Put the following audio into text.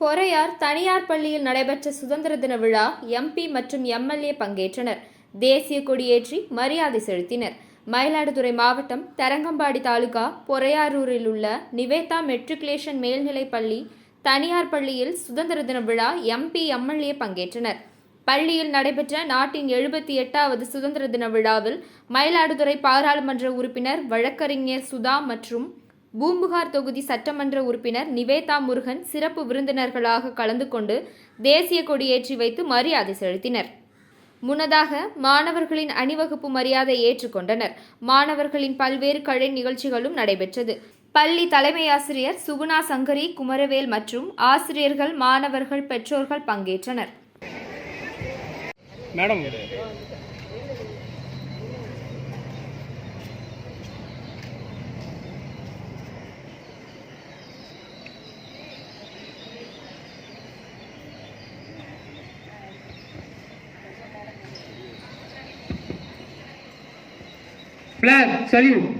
பொறையார் தனியார் பள்ளியில் நடைபெற்ற சுதந்திர தின விழா எம்பி மற்றும் எம்எல்ஏ பங்கேற்றனர். தேசிய கொடியேற்றி மரியாதை செலுத்தினர். மயிலாடுதுறை மாவட்டம் தரங்கம்பாடி தாலுகா பொறையாரூரில் உள்ள நிவேதா மெட்ரிகுலேஷன் மேல்நிலைப் பள்ளி தனியார் பள்ளியில் சுதந்திர தின விழா எம்பி எம்எல்ஏ பங்கேற்றனர். பள்ளியில் நடைபெற்ற நாட்டின் எழுபத்தி எட்டாவது சுதந்திர தின விழாவில் மயிலாடுதுறை பாராளுமன்ற உறுப்பினர் வழக்கறிஞர் சுதா மற்றும் பூம்புகார் தொகுதி சட்டமன்ற உறுப்பினர் நிவேதா முருகன் சிறப்பு விருந்தினர்களாக கலந்து கொண்டு தேசிய கொடியேற்றி வைத்து மரியாதை செலுத்தினர். முன்னதாக மாணவர்களின் அணிவகுப்பு மரியாதை ஏற்றுக்கொண்டனர். மாணவர்களின் பல்வேறு கலை நிகழ்ச்சிகளும் நடைபெற்றது. பள்ளி தலைமை ஆசிரியர் சுகுணா சங்கரி குமரவேல் மற்றும் ஆசிரியர்கள் மாணவர்கள் பெற்றோர்கள் பங்கேற்றனர். Madam Flag, salute.